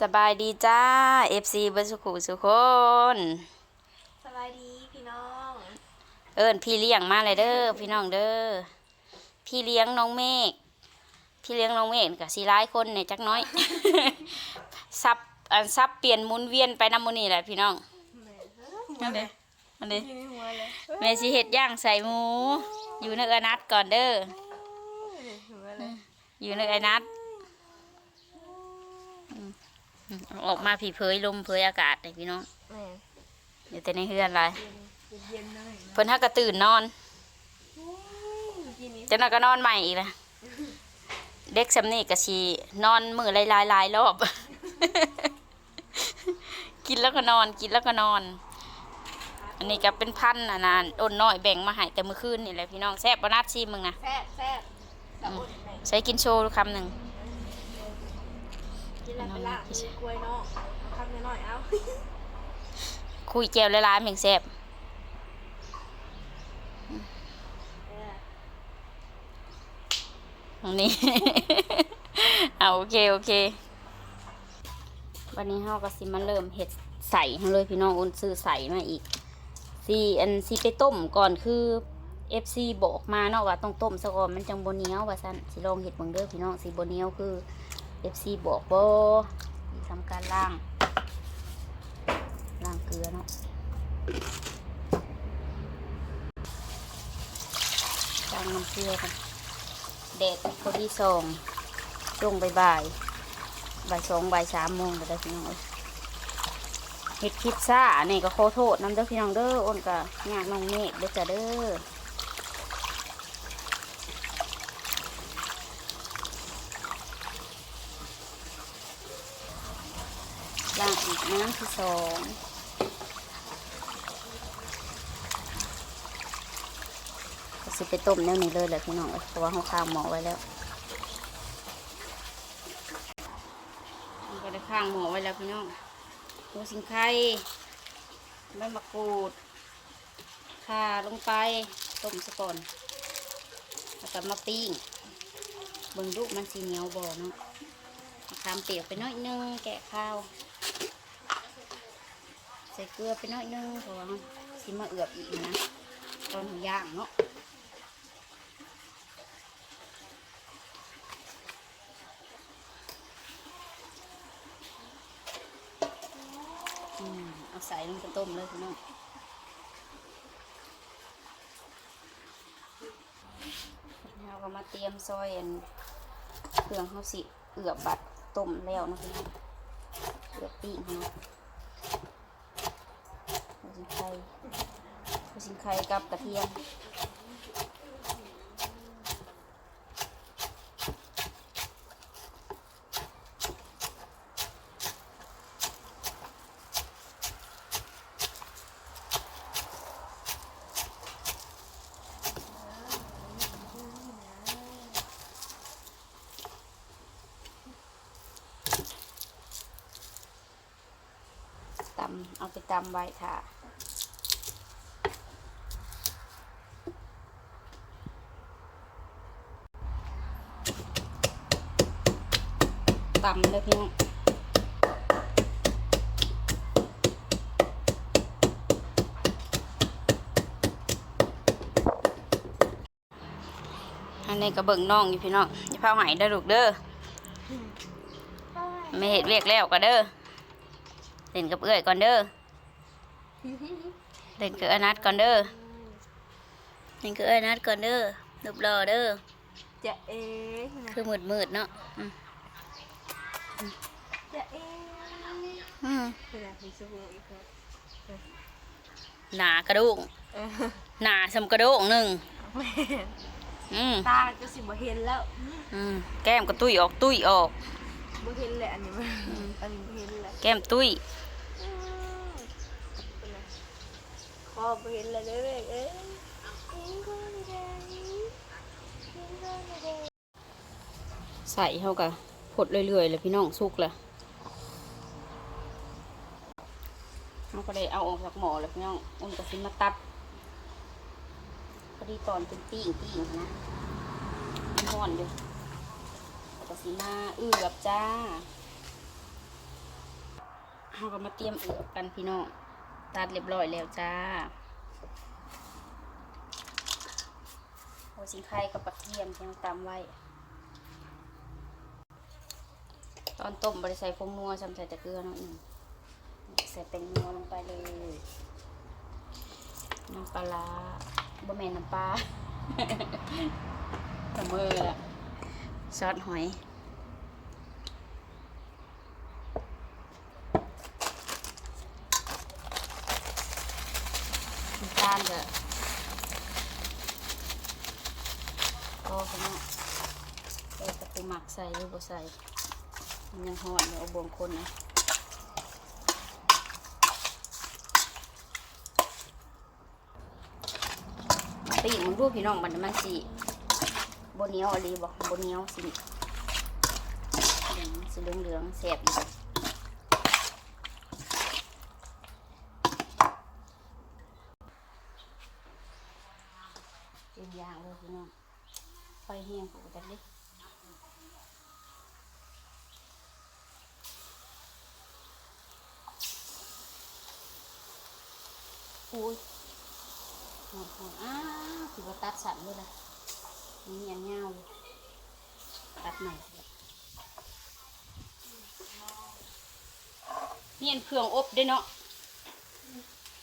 สบายดีจ้า FC เบิร์สุขุสุคนสบายดีพี่น้อง เอิญพี่เลี้ยงมาเลยเด้อพี่น้องเด้อพี่เลี้ยงน้องเมฆพี่เลี้ยงน้องเมฆกับสีร้ายคนเนี่ยจักน้อย ซับอันซับเปลี่ยนหมุนเวียนไปน้ำมูนี่แหละพี่น้องแม่นั่นเด้นั่นเด้ยืนหัวเลยแม่สิเฮ็ดย่างใส่หมู อยู่ในเอนัดก่อนเด้อหัวเลยอยู่ในเอนัดอืม อืมออกมาผีเผยลมเผยอากาศเลยพี่น้องแม่อยู่แต่ในเฮือนไรเย็นเย็นๆหน่อยนะเพิ่นฮักกระตื่นนอนกินนี้จะนอนก็นอนใหม่อีกนะเด็กสำนี่ก็ชีนอนมือหลายๆหลายรอบ กินแล้วก็นอน กินแล้วก็นอน อันนี้ก็เป็นพันอะนะอ้นน้อยแบ่งมาให้แต่เมื่อคืนนี่แหละพี่น้องแซ่บปนัดซีมึงนะแซ่บแซ่บสะอดแม่ใช้กินโชว์คำหนึ่ง กินแล้วไปละมีกล้วยน้องเอาคำน้อยๆเอาคุยแจวละลายๆเพียงแซ่บเออตรงนี้เอาโอเคโอเค วันนี้เฮาก็สิมาเริ่มเห็ดใส่ให้เลยพี่น้องอ้นซื้อใส่มาอีกสีอันสีไปต้มก่อนคือ FC บอกมาเนาะว่าต้องต้มซะก่อนมันจังบ่เหนียวว่าซั่นสิลองเฮ็ดเบิ่งเด้อพี่น้องสิบ่เหนียวคือ FC บอกบ่สิทำการล้างล้างเกลือเนาะล้างน้ำเกลือกันแดดพอดีสองช่วงบ่ายบ่ายสองบ่ายสามโมงก็ได้พี่น้องเอ้ยเฮ็ดคลิปซ่านี่ก็ขอโทษน้ำเด้อพี่น้องเด้ออ้นก็ยากน้องเมฆเด้อจ้ะเด้อล้างอีก น้ำที่สองก็สิไปต้มแนวนี้เลยแหละพี่น้องเพราะว่าเขาข้างหม้อไว้แล้วมันก็ได้ข้างหม้อไว้แล้วพี่น้องหัวสิงไข่ใบมะกรูดข่าลงไปต้มซะก่อนแล้วก็มาปิ้งเบิ่งลูกมันสีเหนียวบ่เนาะมะขามเปียกไปน้อยนึงแกะข้าว ใส่เกลือไปน้อยนึงเพราะว่าสิมาเอือบอีกนะตอนย่างเนาะอืมเอาใส่ลงไปต้มเลยพี่น้องเราก็มาเตรียมซอยอันเครื่องเขาสิ เอือบบัดต้มแล้วนะพี่น้องเอือบปีกเนาะ ขิงไข่หัวสิงไข่กับกระเทียมตำเอาไปตำไว้ค่ะ ตำเลยพี่น้องอันนี้ก็เบิ่งน้องอยู่พี่น้องอย่าพาหายเด้อลูกเด้อไม่เห็ดเวียกแล้วก็เด้อเล่นกับเอื้อยก่อนเด้อเล่นกับอนัดก่อนเด้อเล่นกับเอื้อยอนัดก่อนเด้อรูปรอเด้อจะเอ๊ะคือมืดมืดๆเนาะ อืมจะเอ๊ะอืมเป็นอะไรที่สุดอีกคนหนากระดูกเออหนาสำกระดูกหนึ่งแม่อืมตาจะสิบ่เห็นแล้วอืมแก้มก็ตุ้ยออกตุ้ยออก บ่เห็นเลยอันนี้มันอันนี้บ่เห็นเลยแก้มตุ้ย อืมเป็นไรคอบ่เห็นเลยเด้อเว้ยเอ้ยเห็นก็ไม่ได้เห็นก็ไม่ได้ใส่เขากะ พดเรื่อยๆเลยพี่น้องสุกเลยเขาก็ได้เอาออกจากหมอเลยพี่น้องอุ่นก็สิมาตัดพอดีตอนเป็นปิ้งปิ้งนะมันห่อนอยู่แล้วก็สิมาเอือบจ้าเราก็มาเตรียมเอือบกันพี่น้องตัดเรียบร้อยแล้วจ้าโอ้สิงไข่กับปลาเทียมที่เราตำไว้ ตอนต้มบริใส่ฟงนัวซ้ำใส่ต่เกลือหน่อยหนึ่งใส่เป็นนัวลงไปเลยน้ำปลาร้าบะแมนน้ำปลาเสมอละซอสหอยน้ำตาลก็ก็ขนาดใส่ตะปูหมักใส่หรือบ่ใส่ มันยังหอนอยู่เอาบวงคนนะตีมึงดูพี่น้องมันน่ะมันสีบนเนียวอะไรบอกบนเนียวสิเหลืองสีเหลืองเหลืองแสบอีกเป็นอย่างเลยพี่น้องไฟแห้งปกติเลย อุ้ยหอมหอมอ้าถือว่าตัดสันเลยนะนี่ยังเงาอยู่ตัดใหม่นี่อันเครื่องอบเด้เนาะ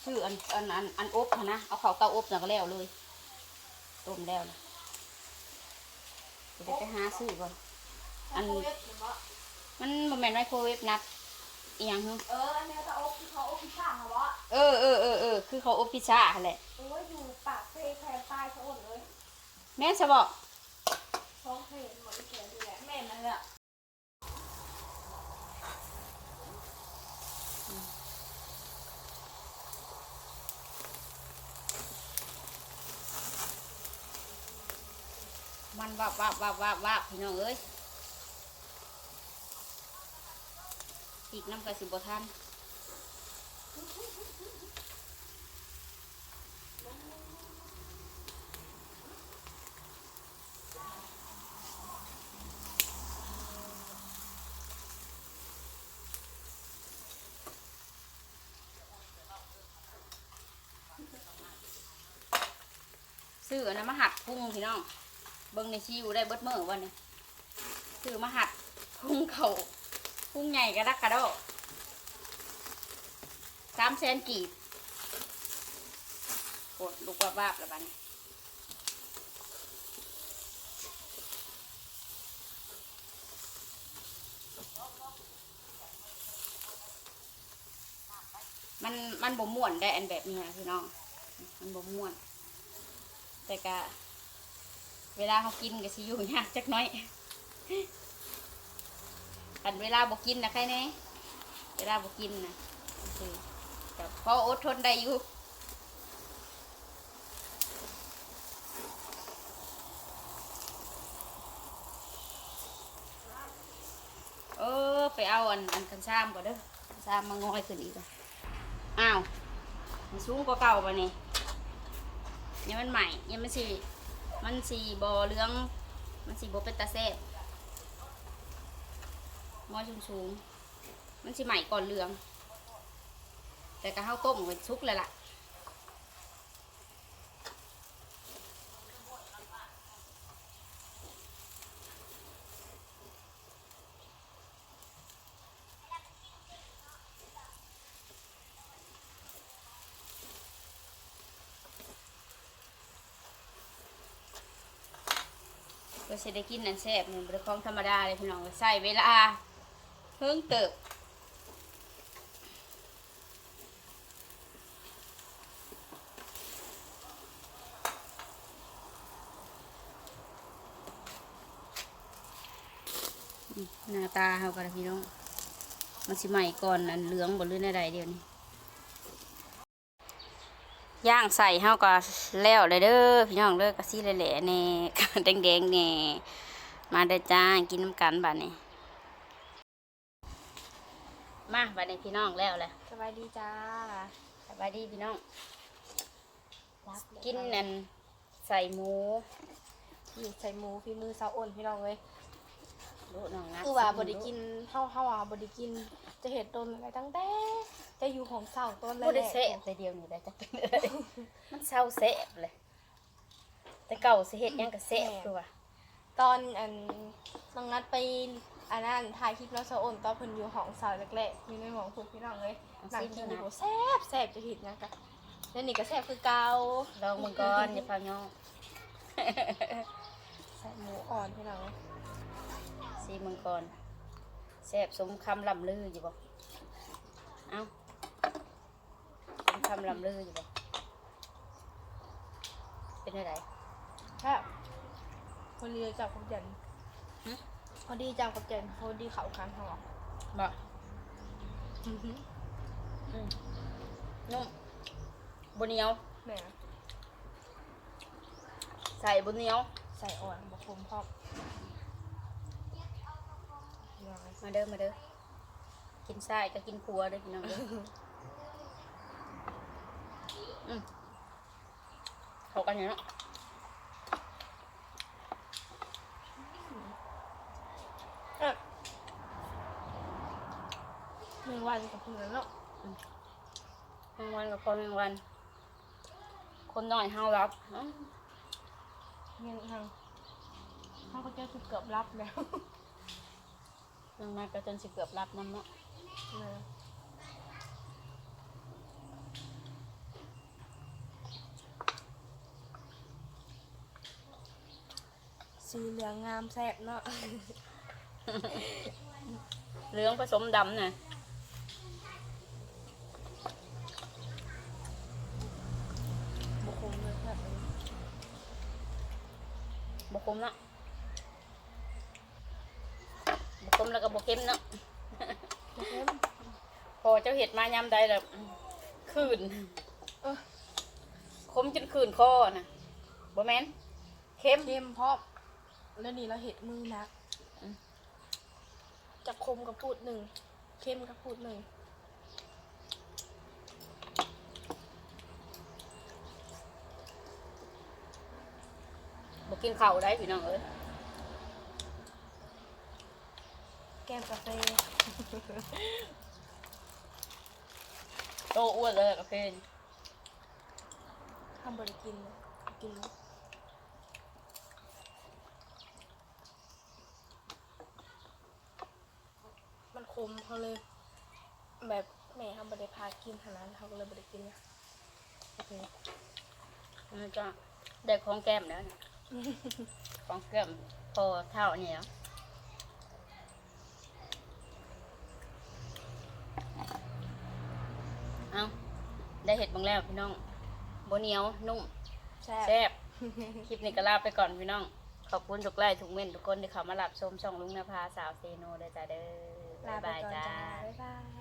ชื่ออันอันอันอันอบนะเอาเข้าเตาอบน่ะก็แล้วเลยต้มแล้วนะเดี๋ยวไปหาซื้อก่อนอันมันบ่แมนไมโครเวฟนัด อีหยังฮึเอออันนี้จะอบที่เขาอบพิซซ่าเหรอวะเออเออเออเออคือเขาอบพิซซ่าหั่นแหละโอ้ยอยู่ปากเซ่แพรใต้เขาอดเลยแม่จะบอกท้องเพลนหมดที่เขียนดูแลแม่มันเลยอะมันวับวับวับวับวับพี่น้องเอ้ย อีกน้ำกระสิบทันซื้ออันนั้นมาหัดพุ่งพี่น้องเบิ่งในชิวได้เบิดเมื่อวันนี้ซื้อมาหัดพุ่งเขา พุงใหญ่กระดักกระโดดสามแสนกีบกดลูกว่าบ้าบแล้วบัดนมันมันบ่ม่วนได้อันแบบนี้นะพี่น้อง มันบ่ม่วน แต่กะเวลาเขากินก็สิอยู่ยากจักน้อย อันเวลาบอกกินนะใครแน่เวลาบอกกินนะคือแต่พออดทนได้อยู่เออไปเอาอันอันกันซ้ำก่อนเด้อกันซ้ำมางอยขึ้นอีกอ้าวมันสูงกว่าเก่าป่ะนี่ยังมันใหม่ยังมันสิมันสีบอเลืองมันสีบเป็นตาแซ่บ มอยสูงๆมันสีใหม่ก่อนเหลือง แต่ก็ข้าวต้มก็ชุกเลยล่ะก็จะได้กินนั่นแซ่บเนี่ยบริของธรรมดาเลยพี่น้องก็ใส่เวลา เพิ่งเติบหน้าตาเขากันพี่น้อง มันสิใหม่ก่อนอันเหลืองบนเรื่องใดเดียวนี้ ย่างใส่เฮาก็แล้วเลยเด้อพี่น้องเด้อกะซี่แหล่ๆแน่แดงๆแน่มาเด้อจ้ากินน้ำกันบัดนี้ มาบัดนี้พี่น้องแล้วแหละสบายดีจ้าสบายดีพี่น้องรักกินนั่นใส่หมูนี่ใส่หมูฝีมือสาวอ้นพี่น้องเลยลูกน้องนัดคือว่าบ่ได้กินเฮาเฮาว่าบ่ได้กิน จะเห็ดต้นอะไรตั้งแต่จะอยู่ของเสาต้นแรบ่ได้กเสพแต่เดียวนี่ได้จักเลยมันเศร้าเสพเลย แต่เก่าสิเฮ็ดหยังก็เสพคือว่าตอนอันน้องนัดไป อันนั้นถ่ายคลิปแล้วสะอ้นตอนเพิ่นอยู่ของเสาแรกๆอยู่ในหมองพูดพี่น้องเลยหนังกินอยู่โหแซ่บแซ่บจะเห็ดหยังกะแล้วนี่ก็แซ่บคือเก่าลองมึงก่อนอย่าพาย่องใส่หมูอ่อนพี่น้องเลยซีมังกรแซ่บสมคำลำลืออยู่บ่เอ้าสมคำลำลืออยู่บ่เป็นอะไรแซ่บคนดีจับกับเจน หึคนดีจับกับเจนคนดีเขาคันหอมบ่อืมนุ่มบนเหนียวแหม่ใส่บนเหนียว ใส่อ่อนบะคมพร้อมพี่น้องเลยมาเด้อมาเด้อกินไส้ก็กินผัวเด้อพี่น้องเด้ออืมเข้ากันอยู่เนาะ เอ๊ะหนึ่ งวันกับเพื่อนแล้วแมงวันกับคนแมงวัน คนน้อยเฮารับอื้อยังทางเขาก็จะเกือบรับแล้วนางนาก็จนสิเกือบรับน้ำเนาะนะสีเหลืองงามแซ่บเนาะเหลืองผสมดำน่ะ บุคมเลยแบบนี้ บกคมเนาะบกคมแล้วก็บกเค็มเนาะบุคมพอเจ้าเห็ดมายามใดแบบคืนเออคมจนคืนคอน่ะบ่แม่นเค็มเข้มพร้อมแล้วนี่เราเห็ดมือนักอืมจะคมกับพูดหนึ่งเข้มกับพูดหนึ่ง บ่กินข้าวได้พี่น้องเอ้ยแก้มกาแฟโตอ้วนเลยกับเพนทำบริกินเลยกินมันคมเขาเลย แบบแม่ทำบริพากินขนาดนั้นเขาก็เลยบริกินเนี่ยโอเค มันจะได้ของแก้มแล้วเนี่ย ของแก้มพอเท่านี่แล้วเอาได้เห็ดบางแล้วพี่น้องบเหนียวนุ่มแซ่บแซ่บคลิปนี้ก็ลาไปก่อนพี่น้อง ขอบคุณทุกไลค์ทุกเม่นทุกคนที่เข้ามารับชมช่องลุงนภาสาวเซโนเด้อจ้าเด้อลาบ๊ายไปบายก่อนจ้าจ้าบ๊ายบาย